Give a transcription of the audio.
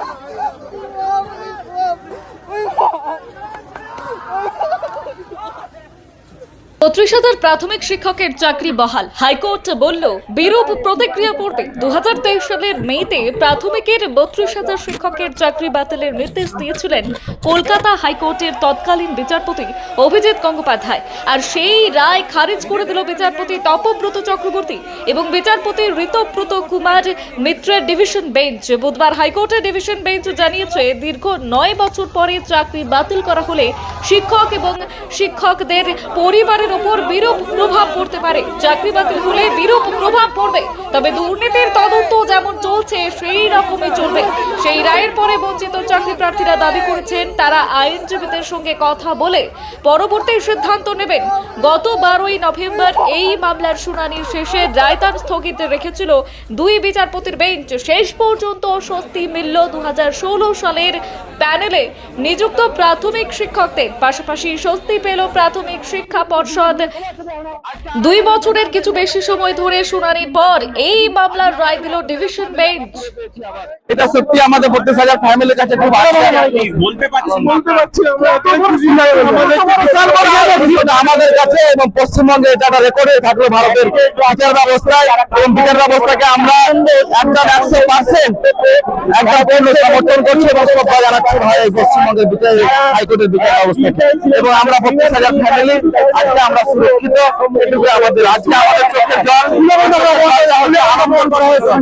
Yeah. বত্রিশ হাজার প্রাথমিক শিক্ষকের চাকরি বহাল। হাইকোর্ট বলল, বিরূপ প্রতিক্রিয়া পড়বে দু সালের মেতে প্রাথমিকের বত্রিশ হাজার শিক্ষকের চাকরি বাতিলের নির্দেশ দিয়েছিলেন কলকাতা হাইকোর্টের তৎকালীন বিচারপতি অভিজিৎ গঙ্গোপাধ্যায়। আর সেই রায় খারিজ করে দিল বিচারপতি তপব্রত চক্রবর্তী এবং বিচারপতি ঋতব্রত কুমার মিত্রের ডিভিশন বেঞ্চ। বুধবার হাইকোর্টের ডিভিশন বেঞ্চ জানিয়েছে, দীর্ঘ নয় বছর পরে চাকরি বাতিল করা হলে শিক্ষক এবং শিক্ষকদের পরিবারের ওপর বিরূপ প্রভাব পড়তে পারে। চাকরি বাতিল হলে বিরূপ প্রভাব পড়বে। তবে দুর্নীতির তদন্ত যেমন চলছে, সেই রকমই চলবে। সেই রায়ের পরে বঞ্চিত চাকরি প্রার্থীরা দাবি করেছেন, তারা আইনজীবীদের সঙ্গে কথা বলে পরবর্তী সিদ্ধান্ত নেবেন। গত বারোই নভেম্বর এই মামলার শুনানি শেষে রায়দান স্থগিত রেখেছিল দুই বিচারপতির বেঞ্চ। শেষ পর্যন্ত স্বস্তি মিলল দু হাজার ষোলো সালের প্যানেলে। নিযুক্ত প্রাথমিক শিক্ষকদের পাশাপাশি স্বস্তি পেল প্রাথমিক শিক্ষা পর্ষদ। দুই বছরের কিছু বেশি সময় ধরে শুনানির পর এই মামলার রায় দিল ডিভিশন বেঞ্চ। এটা সত্যি আমাদের বত্রিশ হাজার ফ্যামিলির কাছে খুব বলতে পারছি বলতে পারছি আমরা এত খুশি গেলাম। বিশাল বড় এটা আমাদের কাছে এবং পশ্চিমবঙ্গে এটা রেকর্ডে থাকল ভারতের বিচার ব্যবস্থায় এবং বিচার ব্যবস্থাকে আমরা একদম একশো পার্সেন্ট একদম পূর্ণ সমর্থন করছি এবং শ্রদ্ধা জানাচ্ছি ভাই এই পশ্চিমবঙ্গের বিচার হাইকোর্টের বিচার অবস্থা এবং আমরা বত্রিশ হাজার ফ্যামিলি আজকে আমরা সুরক্ষিত। এটুকু আমাদের আজকে আমাদের চোখের জল। আরম্ভ করা হয়েছে।